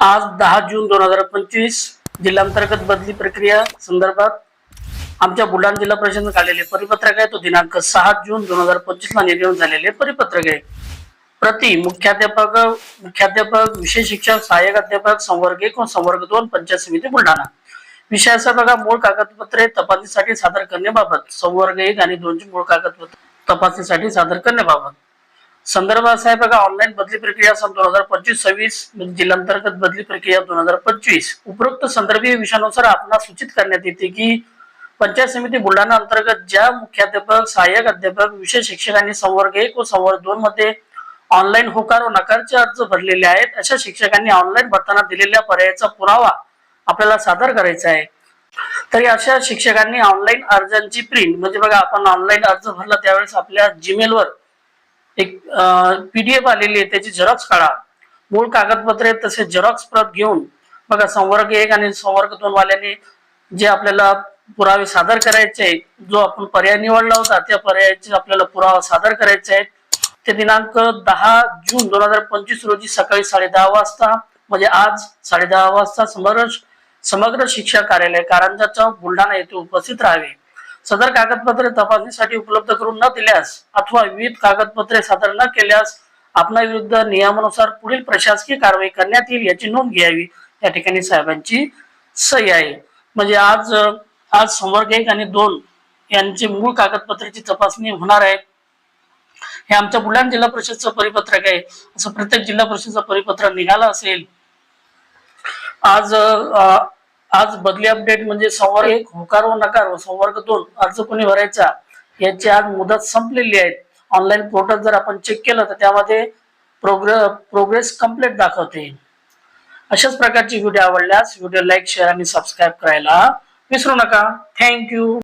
आज दहा जून दोन हजार पंचवीस जिल्हांतर्गत बदली प्रक्रिया संदर्भात आमच्या बुलढाणा जिल्हा परिषदेने काढलेले परिपत्रक आहे तो दिनांक सहा जून दोन हजार पंचवीस ला निर्माण झालेले परिपत्रक आहे. प्रति मुख्याध्यापक मुख्याध्यापक विशेष शिक्षक सहाय्यक अध्यापक संवर्ग एक व संवर्ग दोन पंचायत समिती बुलढाणा. विषयाचा बघा मूळ कागदपत्रे तपासणीसाठी सादर करण्याबाबत संवर्ग एक आणि दोनची मूळ कागदपत्र तपासणीसाठी सादर करण्याबाबत. संदर्भ असा आहे बघा ऑनलाईन बदली प्रक्रिया सन दोन हजार पंचवीस सव्वीस म्हणजे जिल्हांतर्गत बदली प्रक्रिया दोन हजार पंचवीस. उपरोक्त संदर्भीय विषयानुसार आपणास सूचित करण्यात येते की पंचायत समिती बुलढाणा अंतर्गत ज्या मुख्याध्यापक सहाय्यक अध्यापक विशेष शिक्षकांनी संवर्ग एक व संवर्ग दोन मध्ये ऑनलाईन होकार व नकारचे अर्ज भरलेले आहेत अशा शिक्षकांनी ऑनलाईन भरताना दिलेल्या पर्यायाचा पुरावा आपल्याला सादर करायचा आहे. तरी अशा शिक्षकांनी ऑनलाईन अर्जांची प्रिंट म्हणजे बघा आपण ऑनलाईन अर्ज भरला त्यावेळेस आपल्या जीमेलवर एक पीडीएफ आलेली आहे त्याची झेरॉक्स काढा. मूळ कागदपत्रे तसेच झेरॉक्स प्रत घेऊन बघा संवर्ग एक आणि संवर्ग दोन वाल्याने जे आपल्याला पुरावे सादर करायचे जो आपण पर्याय निवडला होता त्या पर्यायाचे आपल्याला पुरावा सादर करायचे आहेत. ते दिनांक दहा जून दोन हजार पंचवीस रोजी सकाळी साडे दहा वाजता म्हणजे आज साडे दहा वाजता समग्र समग्र शिक्षा कार्यालय कारंजा चौक बुलढाणा येथे उपस्थित राहावे. सदर कागदपत्रे तपासणीसाठी उपलब्ध करून न दिल्यास अथवा विविध कागदपत्रे सादर न केल्यास आपणा विरुद्ध नियमानुसार पुढील प्रशासकीय कारवाई करण्यात येईल याची नोंद घ्यावी. या ठिकाणी साहेबांची सही आहे. म्हणजे आज आज संवर्ग एक आणि दोन यांचे मूळ कागदपत्राची तपासणी होणार आहे. हे आमच्या बुलढाणा जिल्हा परिषदचं परिपत्रक आहे. असं प्रत्येक जिल्हा परिषदचं परिपत्रक निघालं असेल. आज आज बदली अपडेट म्हणजे संवर्ग एक होकार व नकार व संवर्ग दोन अर्ज कोणी भरायचा याची आज मुदत संपलेली आहे. ऑनलाईन पोर्टल जर आपण चेक केलं तर त्यामध्ये प्रोग्रेस प्रोग्रेस कंप्लीट दाखवते. अशाच प्रकारची व्हिडिओ आवडल्यास व्हिडिओ लाईक शेअर आणि सबस्क्राईब करायला विसरू नका. थँक्यू